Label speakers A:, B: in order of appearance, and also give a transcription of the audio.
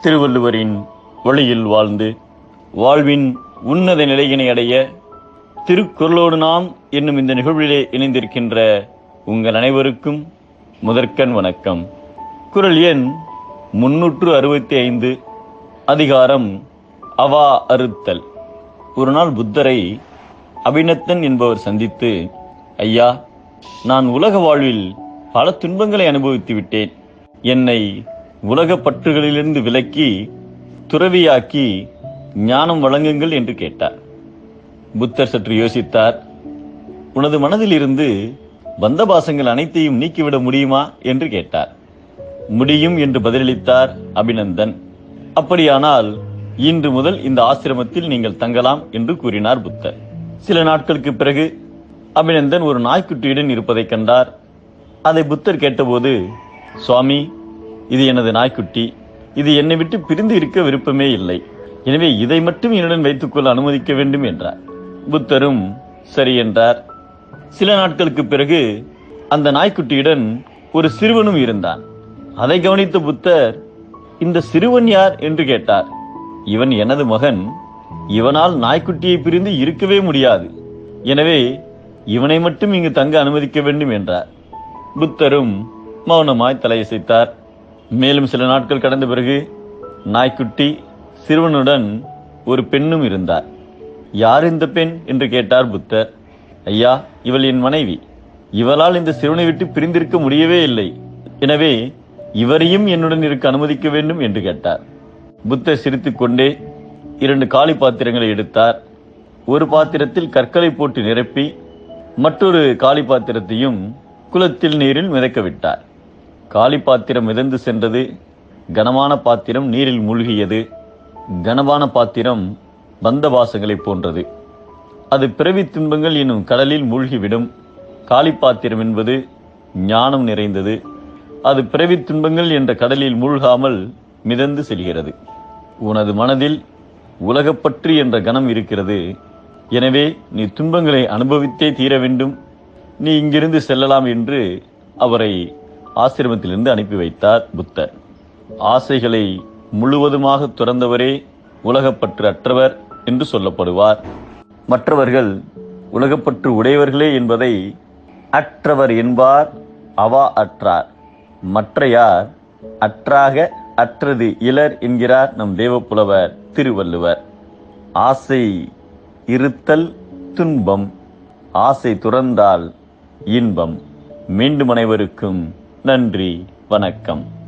A: திருவள்ளுவரின் வழியில் வாழ்ந்து வாழ்வின் உன்னத நிலையினை அடைய திருக்குறளோடு நாம் என்னும் இந்த நிகழ்விலே இணைந்திருக்கின்ற உங்கள் அனைவருக்கும் முதற்கண் வணக்கம். குறள் எண் முன்னூற்று அறுபத்தி ஐந்து அதிகாரம் அவா அறுத்தல். ஒரு நாள் புத்தரை அபிநத்தன் என்பவர் சந்தித்து ஐயா நான் உலக வாழ்வில் பல துன்பங்களை அனுபவித்து விட்டேன். என்னை உலக பற்றுகளிலிருந்து விலக்கி துறவியாக்கி ஞானம் வழங்குங்கள் என்று கேட்டார். புத்தர் சற்று யோசித்தார். உனது மனதில் இருந்து பந்தபாசங்கள் அனைத்தையும் நீக்கிவிட முடியுமா? என்று கேட்டார். முடியும் என்று பதிலளித்தார் அபிநந்தன். அப்படியானால் இன்று முதல் இந்த ஆசிரமத்தில் நீங்கள் தங்கலாம் என்று கூறினார் புத்தர். சில நாட்களுக்கு பிறகு அபிநந்தன் ஒரு நாய்க்குட்டியுடன் இருப்பதைக் கண்டார். அதை புத்தர் கேட்டபோது சுவாமி இது எனது நாய்க்குட்டி. இது என்னை விட்டு பிரிந்து இருக்க விருப்பமே இல்லை. எனவே இதை மட்டும் என்னுடன் வைத்துக்கொள்ள அனுமதிக்க வேண்டும் என்றார். புத்தரும் சரி என்றார். சில நாட்களுக்கு பிறகு அந்த நாய்க்குட்டியுடன் ஒரு சிறுவனும் இருந்தான். அதை கவனித்த புத்தர் இந்த சிறுவன் யார்? என்று கேட்டார். இவன் எனது மகன். இவனால் நாய்க்குட்டியை பிரிந்து இருக்கவே முடியாது. எனவே இவனை மட்டும் இங்கு தங்க அனுமதிக்க வேண்டும் என்றார். புத்தரும் மௌனமாய் தலையசைத்தார். மேலும் சில நாட்கள் கடந்த பிறகு நாய்க்குட்டி சிறுவனுடன் ஒரு பெண்ணும் இருந்தார். யார் இந்த பெண் என்று கேட்டார் புத்தர். ஐயா இவள் என் மனைவி. இவளால் இந்த சிறுவனை விட்டு பிரிந்திருக்க முடியவே இல்லை. எனவே இவரையும் என்னுடன் இருக்க அனுமதிக்க வேண்டும் என்று கேட்டார். புத்தர் சிரித்துக்கொண்டே இரண்டு காலி பாத்திரங்களை எடுத்தார். ஒரு பாத்திரத்தில் கற்களை போட்டு நிரப்பி மற்றொரு காலி பாத்திரத்தையும் குளத்தில் நீரில் மிதக்க விட்டார். காலி பாத்திரம் மிதந்து சென்றது கனமான பாத்திரம் நீரில் மூழ்கியது கனமான பாத்திரம் பந்த வாசங்களை போன்றது. அது பிறவி துன்பங்கள் எனும் கடலில் மூழ்கிவிடும். காலி பாத்திரம் என்பது ஞானம் நிறைந்தது. அது பிறவி துன்பங்கள் என்ற கடலில் மூழ்காமல் மிதந்து செல்கிறது. உனது மனதில் உலகப்பற்று என்ற கணம் இருக்கிறது. எனவே நீ துன்பங்களை அனுபவித்தே தீர வேண்டும். நீ இங்கிருந்து செல்லலாம் என்று அவரை ஆசிரமத்திலிருந்து அனுப்பி வைத்தார் புத்தர். ஆசைகளை முழுவதுமாக துறந்தவரே உலகப்பற்று அற்றவர் என்று சொல்லப்படுவார். மற்றவர்கள் உலகப்பற்று உடையவர்களே என்பதை அற்றவர் என்பார் அவா அற்றார். மற்றையார் அற்றாக அற்றது இலர் என்கிறார் நம் தேவப்புலவர் திருவள்ளுவர். ஆசை இருத்தல் துன்பம் ஆசை துறந்தால் இன்பம். மீண்டும் அனைவருக்கும் நன்றி வணக்கம்.